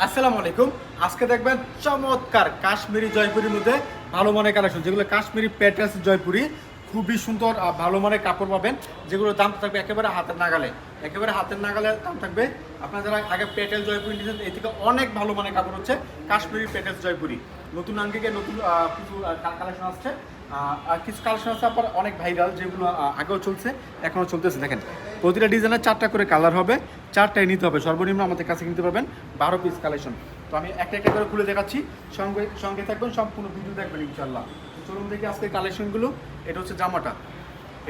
আসসালামু আলাইকুম। আজকে দেখবেন চমৎকার কাশ্মীরি জয়পুরির মধ্যে ভালো মানের কালেকশন, যেগুলো কাশ্মীরি প্যাটার্স জয়পুরি, খুবই সুন্দর ভালো মানের কাপড় পাবেন, যেগুলোর দাম থাকবে একেবারে হাতের নাগালে। একেবারে হাতের নাগালে দাম থাকবে, আপনারা যারা আগে পেটেল জয়পুরি নিয়েছেন এই থেকে অনেক ভালো মানের কাপড় হচ্ছে কাশ্মীরি পেটেল জয়পুরি। নতুন আঙ্গিকে নতুন কিছু কালেকশন আসছে। আর কিছু কালেকশন আছে আপনার অনেক ভাইরাল যেগুলো আগেও চলছে, এখনও চলতেছে। দেখেন, প্রতিটা ডিজাইনের চারটা করে কালার হবে, চারটাই নিতে হবে। সর্বনিম্ন আমাদের কাছে কিনতে পারবেন বারো পিস কালেকশন তো আমি একটা একটা করে খুলে দেখাচ্ছি। সঙ্গে সঙ্গে থাকবেন, সম্পূর্ণ ভিডিও দেখবেন ইনশাল্লাহ চলুন দেখি আজকে কালেকশনগুলো এটা হচ্ছে জামাটা।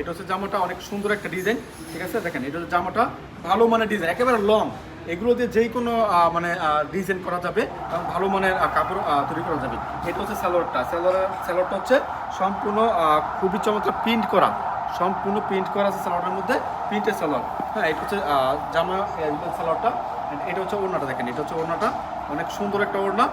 এটা হচ্ছে জামাটা, অনেক সুন্দর একটা ডিজাইন ঠিক আছে, দেখেন, এটা হচ্ছে জামাটা। ভালো মানের ডিজাইন একেবারে লং এগুলো দিয়ে যেই কোনো মানে ডিজাইন করা যাবে এবং ভালো মানের কাপড় তৈরি করা যাবে। এটা হচ্ছে স্যালোয়ারটা স্যালোয়ার স্যালোয়ারটা হচ্ছে সম্পূর্ণ খুবই চমৎকার প্রিন্ট করা। সম্পূর্ণ প্রিন্ট করা আছে সালোয়ারের মধ্যে প্রিন্টের সালোয়ার। হ্যাঁ এটা হচ্ছে জামা সালোয়ারটা। এটা হচ্ছে ওড়নাটা দেখেন। এটা হচ্ছে ওড়নাটা। অনেক সুন্দর একটা ওড়না।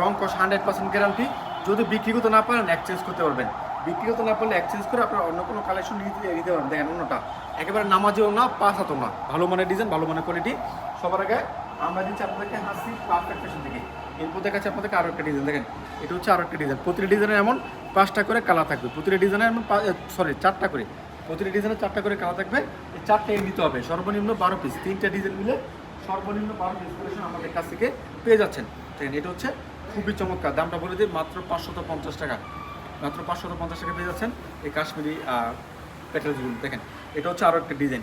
রং কষ হান্ড্রেড পার্সেন্ট গ্যারান্টি যদি বিক্রি করতে না পারেন এক্সচেঞ্জ করতে পারবেন। বিক্রি করতে না পারলে এক্সচেঞ্জ করে আপনার অন্য কোনো কালেকশন নিতে নিতে পারেন দেখেন ওড়নাটা। একেবারে নামাজেও না পাঁচ হাতও না ভালো মানের ডিজাইন ভালো মানের কোয়ালিটি সবার আগে আমরা দিচ্ছি আপনাদেরকে হাসি পারফেক্ট ফ্যাশন থেকে এরপর দেখাচ্ছি আপনাদেরকে আরও একটা ডিজাইন দেখেন। এটা হচ্ছে আরও একটা ডিজাইন প্রতিটা ডিজাইনের এমন পাঁচটা করে কালার থাকবে। প্রতিটা ডিজাইনের এমন সরি চারটা করে। প্রতিটা ডিজাইনের চারটা করে কালার থাকবে। এই চারটে নিতে হবে সর্বনিম্ন বারো পিস তিনটা ডিজাইন মিলে সর্বনিম্ন বারো পিস কালেকশন আমাদের কাছ থেকে পেয়ে যাচ্ছেন। দেখেন, এটা হচ্ছে খুবই চমৎকার। দামটা বলে দিই, মাত্র পাঁচশত পঞ্চাশ টাকা। মাত্র পাঁচশত পঞ্চাশ টাকা পেয়ে যাচ্ছেন এই কাশ্মীরি প্যাকেজগুলো দেখেন, এটা হচ্ছে আরও একটা ডিজাইন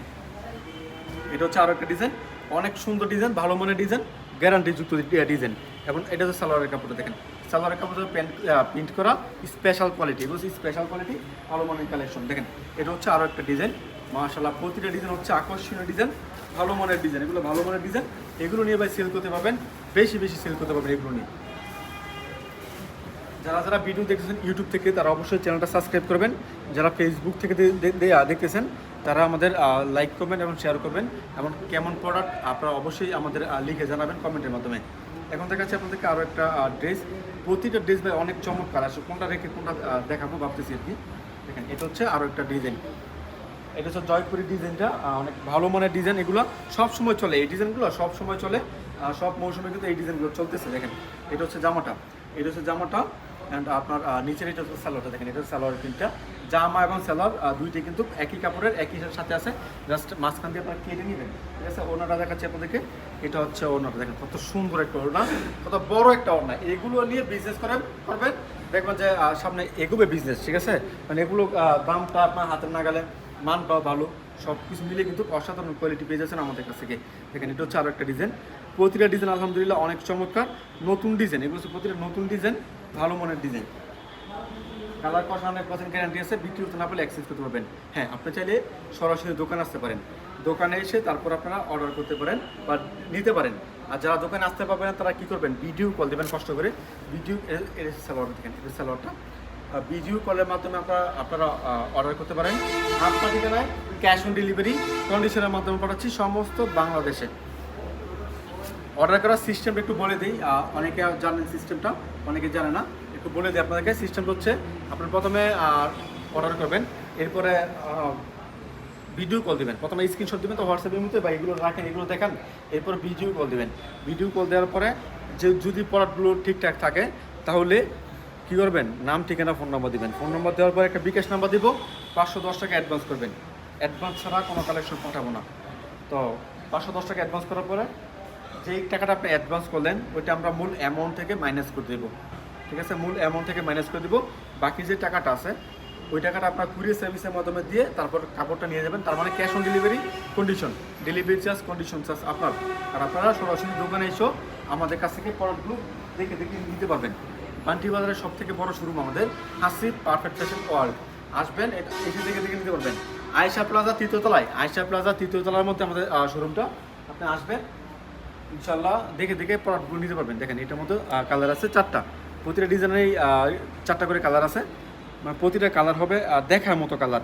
এটা হচ্ছে আরও একটা ডিজাইন অনেক সুন্দর ডিজাইন ভালো মানের ডিজাইন গ্যারান্টিযুক্ত ডিজাইন এবং এটা হচ্ছে সালোয়ারের কাপড়টা, দেখেন। সালোয়ারের কাপড় প্যান্ট প্রিন্ট করা স্পেশাল কোয়ালিটি এগুলো স্পেশাল কোয়ালিটি ভালো মানের কালেকশন দেখেন, এটা হচ্ছে আরও একটা ডিজাইন মাশাল্লাহ প্রতিটা ডিজাইন হচ্ছে আকর্ষণীয় ডিজাইন ভালো মানের ডিজাইন এগুলো ভালো মানের ডিজাইন এগুলো নিয়ে ভাই সেল করতে পারবেন, বেশি বেশি সেল করতে পারবেন এগুলো নিয়ে। যারা যারা ভিডিও দেখতেছেন ইউটিউব থেকে, তারা অবশ্যই চ্যানেলটা সাবস্ক্রাইব করবেন। যারা ফেসবুক থেকে দেখতেছেন, তারা আমাদের লাইক করবেন এবং শেয়ার করবেন। এবং কেমন প্রোডাক্ট আপনারা অবশ্যই আমাদের লিখে জানাবেন কমেন্টের মাধ্যমে। এখন দেখাচ্ছি আপনাদেরকে আরও একটা ড্রেস প্রতিটা ড্রেস ভাই অনেক চমৎকার। আসে কোনটা রেখে কোনটা দেখাবো, ভাবতেছি আর কি। দেখেন, এটা হচ্ছে আরও একটা ডিজাইন এটা হচ্ছে জয়পুরি ডিজাইনটা। অনেক ভালো মানের ডিজাইন। এগুলো সব সময় চলে। এই ডিজাইনগুলো সব সময় চলে। সব মৌসুমে কিন্তু এই ডিজাইনগুলো চলতেছে। দেখেন, এটা হচ্ছে জামাটা। এটা হচ্ছে জামাটা। অ্যান্ড আপনার নিচের এটা হচ্ছে সালোয়ারটা দেখেন এটা সালোয়ার প্রিন্টটা। জামা এবং সালোয়ার আহ, দুইটাই কিন্তু একই কাপড়ের একই সাথে আছে। জাস্ট মাঝখান দিয়ে আপনারা কেটে নেবেন। ঠিক আছে ওনাটা দেখাচ্ছি আপনাদেরকে। এটা হচ্ছে ওনাটা দেখেন কত সুন্দর একটা ওড়না কত বড় একটা ওড়না। এগুলো নিয়ে বিজনেস করেন করবেন। দেখবেন যে সামনে এগোবে বিজনেস ঠিক আছে? মানে এগুলো দামটা আপনার হাতের নাগালে মানটাও ভালো। সব কিছু মিলে কিন্তু অসাধারণ কোয়ালিটি পেয়ে যাচ্ছেন আমাদের কাছ থেকে। দেখেন এটা হচ্ছে আরও একটা ডিজাইন প্রতিটা ডিজাইন আলহামদুলিল্লাহ অনেক চমৎকার। নতুন ডিজাইন এগুলো হচ্ছে প্রতিটা নতুন ডিজাইন ভালো মনের ডিজাইন কালার কষা হান্ড্রেড পার্সেন্ট গ্যারান্টি আছে বিক্রি করতে না পারলে এক্সচেঞ্জ করতে পারবেন। হ্যাঁ আপনি চাইলে সরাসরি দোকান আসতে পারেন। দোকানে এসে তারপর আপনারা অর্ডার করতে পারেন বা নিতে পারেন। আর যারা দোকানে আসতে পারবেন তারা কী করবেন? ভিডিও কল দেবেন কষ্ট করে। ভিডিও স্যালোয়ার দেখেন এর স্যালোয়ারটা ভিডিও কলের মাধ্যমে আপনারা আপনারা অর্ডার করতে পারেন। আপনার ঠিকানায় ক্যাশ অন ডেলিভারি কন্ডিশনের মাধ্যমে পাঠাচ্ছি সমস্ত বাংলাদেশে। অর্ডার করার সিস্টেমটা একটু বলে দিই। অনেকে জানেন সিস্টেমটা অনেকে জানে না। একটু বলে দিই আপনাদেরকে সিস্টেমটা হচ্ছে, আপনার প্রথমে অর্ডার করবেন, এরপরে ভিডিও কল দেবেন। প্রথমে স্ক্রিনশট দিবেন, তো হোয়াটসঅ্যাপের মধ্যে বা এগুলো রাখেন, এগুলো দেখান, এরপর ভিডিও কল দিবেন। ভিডিও কল দেওয়ার পরে, যে, যদি প্রোডাক্টগুলো ঠিকঠাক থাকে, তাহলে কী করবেন? নাম, ঠিকানা ফোন নম্বর দিবেন। ফোন নম্বর দেওয়ার পরে একটা বিকাশ নাম্বার দিব, পাঁচশো দশ টাকা অ্যাডভান্স করবেন। অ্যাডভান্স ছাড়া কোনো কালেকশন পাঠাবো না। তো পাঁচশো দশ টাকা অ্যাডভান্স করার পরে যেই টাকাটা আপনি অ্যাডভান্স করলেন, ওইটা আমরা মূল অ্যামাউন্ট থেকে মাইনাস করে দেবো। ঠিক আছে? মূল অ্যামাউন্ট থেকে মাইনাস করে দেবো। বাকি যে টাকাটা আছে, ওই টাকাটা আপনার কুরিয়ার সার্ভিসের মাধ্যমে দিয়ে তারপর কাপড়টা নিয়ে যাবেন। তার মানে cash on delivery condition delivery charge condition charge আপনার। আর আপনারা সরাসরি দোকানে এসেও আমাদের কাছ থেকে প্রোডাক্টগুলো দেখে দেখে নিতে পারবেন। বান্টি বাজারের সব থেকে বড় শোরুম আমাদের হাসি পারফেক্ট ফ্যাশন ওয়ার্ল্ড আসবেন, এটা এসে দেখে দেখে নিতে পারবেন। আয়সা প্লাজা তৃতীয়তলায় আয়সা প্লাজা তৃতীয়তলার মধ্যে আমাদের শোরুমটা আপনি আসবেন ইনশাল্লাহ দেখে দেখে প্রোডাক্টগুলো নিতে পারবেন। দেখেন, এটার মতো কালার আছে চারটা। প্রতিটা ডিজাইনেরই চারটা করে কালার আছে। মানে প্রতিটা কালার হবে দেখার মতো কালার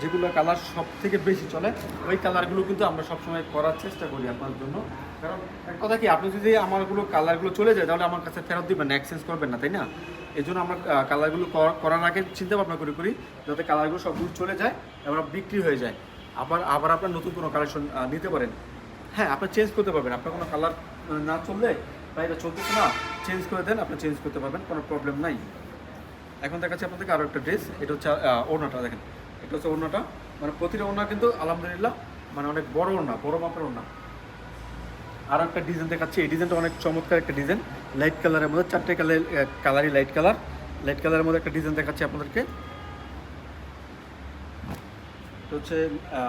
যেগুলো কালার সব থেকে বেশি চলে, ওই কালারগুলো কিন্তু আমরা সবসময় করার চেষ্টা করি আপনার জন্য। কারণ, এক কথা কি, আপনি যদি আমারগুলো কালারগুলো চলে যায়, তাহলে আমার কাছে ফেরত দিবেন না এক্সচেঞ্জ করবেন না, তাই না? এই জন্য আমরা কালারগুলো করা- করার আগে চিন্তা ভাবনা করে করি, যাতে কালারগুলো সবগুলো চলে যায় এবং বিক্রি হয়ে যায়। আবার আবার আপনার নতুন কোনো কালেকশন নিতে পারেন। হ্যাঁ আপনি চেঞ্জ করতে পারবেন। আপনার কোনো কালার না চললে বা এটা চলতেছে না চেঞ্জ করে দেন, আপনি চেঞ্জ করতে পারবেন, কোনো প্রবলেম নাই। এখন দেখাচ্ছি আপনাদেরকে আরও একটা ড্রেস এটা হচ্ছে ওড়নাটা, দেখেন। এটা হচ্ছে ওড়নাটা। মানে প্রতিটা ওড়না কিন্তু আলহামদুলিল্লাহ মানে অনেক বড় ওড়না, বড় মাপের ওড়না। আর একটা ডিজাইন দেখাচ্ছি, এই ডিজাইনটা অনেক চমৎকার একটা ডিজাইন লাইট কালারের মধ্যে, চারটে কালার কালারই লাইট কালার লাইট কালারের মধ্যে একটা ডিজাইন দেখাচ্ছি আপনাদেরকে। এটা হচ্ছে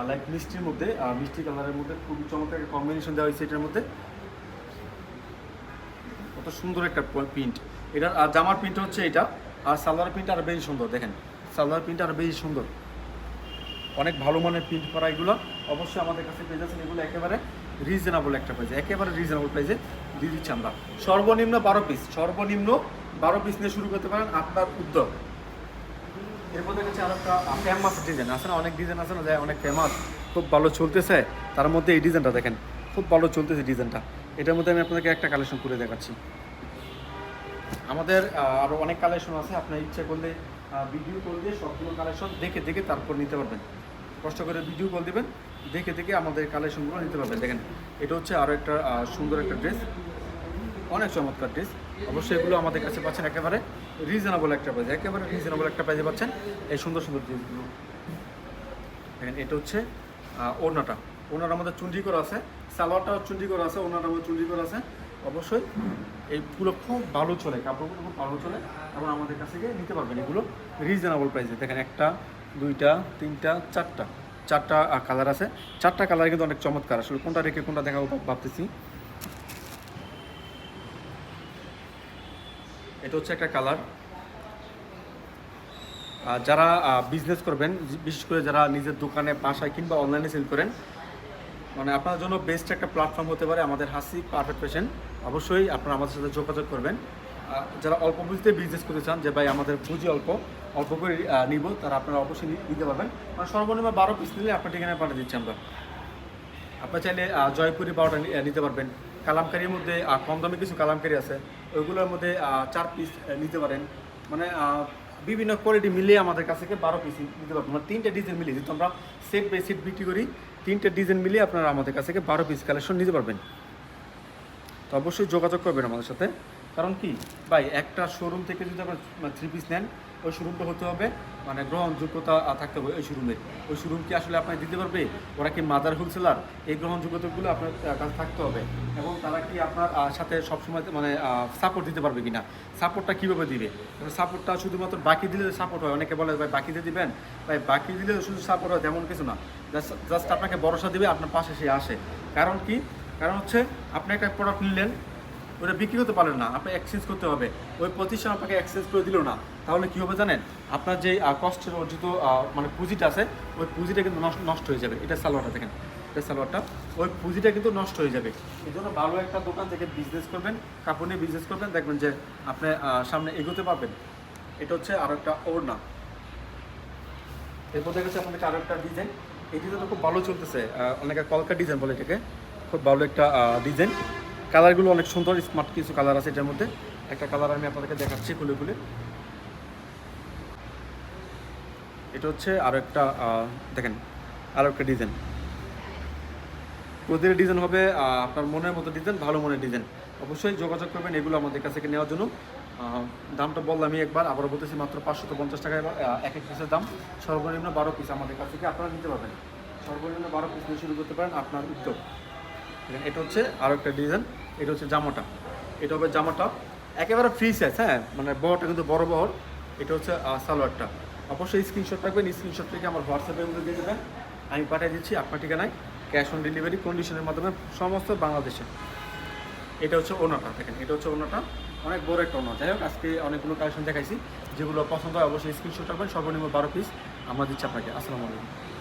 লাইক মিষ্টির মধ্যে মিষ্টি কালারের মধ্যে খুব চমৎকার একটা কম্বিনেশন দেওয়া হয়েছে এটার মধ্যে। কত সুন্দর একটা প্রিন্ট এটা, আর জামার প্রিন্ট হচ্ছে এটা, আর সালোয়ার প্রিন্ট আরও বেশি সুন্দর, দেখেন। সালোয়ার প্রিন্ট আরও বেশি সুন্দর। অনেক ভালো মানের প্রিন্ট করা এগুলো। অবশ্যই আমাদের কাছে পেয়ে যাচ্ছেন এগুলো একেবারে রিজনেবল একটা প্রাইসে একেবারে রিজনেবল প্রাইসে দিয়ে দিচ্ছি আমরা। সর্বনিম্ন বারো পিস সর্বনিম্ন বারো পিস নিয়ে শুরু করতে পারেন আপনার উদ্যোগ। এরপর দেখেছি আর একটা ফেমাস ডিজাইন আছে না? অনেক ডিজাইন আছে না? যে অনেক ফেমাস খুব ভালো চলতেছে। তার মধ্যে এই ডিজাইনটা দেখেন খুব ভালো চলতেছে ডিজাইনটা এটার মধ্যে আমি আপনাদেরকে একটা কালেকশন করে দেখাচ্ছি। আমাদের আহ, আরও অনেক কালেকশন আছে। আপনার ইচ্ছা করলে ভিডিও কল দিয়ে সবগুলো কালেকশন দেখে দেখে তারপর নিতে পারবেন। কষ্ট করে ভিডিও কল দিবেন দেখে দেখে আমাদের কালেকশনগুলো নিতে পারবেন। দেখেন এটা হচ্ছে আরও একটা সুন্দর একটা ড্রেস অনেক চমৎকার ড্রেস অবশ্যই এগুলো আমাদের কাছে পাচ্ছেন একেবারে রিজনেবল একটা প্রাইস একেবারে রিজনেবল একটা প্রাইসে পাচ্ছেন এই সুন্দর সুন্দর ড্রেসগুলো দেখেন, এটা হচ্ছে ওড়নাটা। ওনার আমাদের চুন্ডি করা আছে, সালোয়ারটাও চুন্ডি করা আছে ওনার আমাদের চুন্ডি করা আছে। অবশ্যই এইগুলো খুব ভালো চলে, কাপড়গুলো খুব ভালো চলে। এবং আমাদের কাছে গিয়ে নিতে পারবেন এগুলো রিজনেবল প্রাইসে দেখেন, একটা, দুইটা, তিনটা, চারটা। চারটা কালার আছে। চারটা কালার কিন্তু অনেক চমৎকার। আসলে কোনটা রেখে কোনটা দেখাবো ভাবতেছি। এটা হচ্ছে একটা কালার। যারা বিজনেস করবেন বিশেষ করে যারা নিজের দোকানে বাসায় কিংবা অনলাইনে সেল করেন মানে আপনার জন্য বেস্ট একটা প্ল্যাটফর্ম হতে পারে আমাদের হাসি পারফেক্ট পেশেন্ট অবশ্যই আপনারা আমাদের সাথে যোগাযোগ করবেন। যারা অল্প পুঁজিতে বিজনেস করতে চান, যে ভাই আমাদের পুঁজি অল্প অল্প করে নিব, তারা আপনারা অবশ্যই নিতে পারবেন। মানে সর্বনিম্ন বারো পিস নিলে আপনার ঠিকানায় পাঠিয়ে দিচ্ছি আমরা। আপনার চাইলে জয়পুরি বারোটা নিতে পারবেন। কালামকারির মধ্যে কম দামে কিছু কালামকারি আছে, ওইগুলোর মধ্যে চার পিস নিতে পারেন। মানে বিভিন্ন কোয়ালিটি মিলিয়ে আমাদের কাছ বারো পিস নিতে পারবেন। মানে তিনটে ডিজাইন মিলিয়ে, যেহেতু আমরা সেট বাই সেট বিক্রি করি, তিনটে ডিজাইন মিলিয়ে আপনারা আমাদের কাছ থেকে বারো পিস কালেকশন নিতে পারবেন। তো অবশ্যই যোগাযোগ করবেন আমাদের সাথে। কারণ কি? ভাই, একটা শোরুম থেকে যদি আপনার থ্রি পিস নেন ওই শোরুমটা হতে হবে। মানে গ্রহণযোগ্যতা থাকতে হবে ওই শোরুমের ওই শোরুম কি আসলে আপনার দিতে পারবে? ওরা কি মাদার হোলসেলার এই গ্রহণযোগ্যতাগুলো আপনার কাছে থাকতে হবে। এবং তারা কি আপনার সাথে সবসময় মানে সাপোর্ট দিতে পারবে কিনা? সাপোর্টটা কীভাবে দিবে? সাপোর্টটা শুধুমাত্র বাকি দিলে সাপোর্ট হয়। অনেকে বলে, ভাই বাকি দিয়ে দিবেন? ভাই, বাকি দিলে শুধু সাপোর্ট হয়, তেমন কিছু না। জাস্ট আপনাকে ভরসা দিবে, আপনার পাশে সে আসে। কারণ কি? কারণ হচ্ছে, আপনি একটা প্রোডাক্ট নিলেন, ওটা বিক্রি করতে পারলেন না। আপনাকে এক্সচেঞ্জ করতে হবে। ওই প্রতিষ্ঠান আপনাকে এক্সচেঞ্জ করে দিল না। তাহলে কী হবে জানেন? আপনার যে কষ্টের অর্জিত মানে পুঁজিটা আছে, ওই পুঁজিটা কিন্তু নষ্ট- হয়ে যাবে। এটা সালোয়ারটা দেখেন। এটা সালোয়ারটা, ওই পুঁজিটা কিন্তু নষ্ট হয়ে যাবে। এই জন্য ভালো একটা দোকান থেকে বিজনেস করবেন, কাপড় নিয়ে বিজনেস করবেন, দেখবেন যে আপনি সামনে এগোতে পারবেন। এটা হচ্ছে আরও একটা ওড়না। এরপর দেখেছি আপনাদের আরও একটা ডিজাইন এই ডিজাইনটা খুব ভালো চলতেছে। অনেকে কলকা ডিজাইন বলে এটাকে। খুব ভালো একটা ডিজাইন কালারগুলো অনেক সুন্দর স্মার্ট কিছু কালার আছে এটার মধ্যে। একটা কালার আমি আপনাদেরকে দেখাচ্ছি খুলে খুলে। এটা হচ্ছে আরও একটা দেখেন আরও একটা ডিজাইন প্রতিটা ডিজাইন হবে আপনার মনের মতো ডিজাইন ভালো মনের ডিজাইন অবশ্যই যোগাযোগ করবেন এগুলো আমাদের কাছ থেকে নেওয়ার জন্য। দামটা বললাম আমি একবার আবার বলতেছি মাত্র পাঁচশত পঞ্চাশ টাকা এক এক পিসের দাম। সর্বনিম্ন বারো পিস আমাদের কাছ থেকে আপনারা নিতে পারবেন। সর্বনিম্ন বারো পিস নিয়ে শুরু করতে পারেন আপনার উদ্যোগ। এটা হচ্ছে আরও একটা ডিজাইন এটা হচ্ছে জামাটা। এটা হবে জামাটা। একেবারে ফ্রি সাইজ হ্যাঁ? মানে বহরটা কিন্তু বড় বহর, এটা হচ্ছে সালোয়ারটা। অবশ্যই স্ক্রিনশট রাখবেন স্ক্রিনশট থেকে আমার হোয়াটসঅ্যাপে মধ্যে দিয়ে দেবেন। আমি পাঠিয়ে দিচ্ছি আপনার ঠিকানায় ক্যাশ অন ডেলিভারি কন্ডিশনের মাধ্যমে সমস্ত বাংলাদেশে। এটা হচ্ছে ওনাটা, দেখেন, এটা হচ্ছে ওনাটা। অনেক বড় একটা ওনা। যাই হোক, আজকে অনেকগুলো কালেকশন দেখাইছি। যেগুলো পছন্দ হয়, অবশ্যই স্ক্রিনশট রাখবেন। সর্বনিম্ন বারো পিস আমরা দিচ্ছি আপনাকে। আসসালামু আলাইকুম।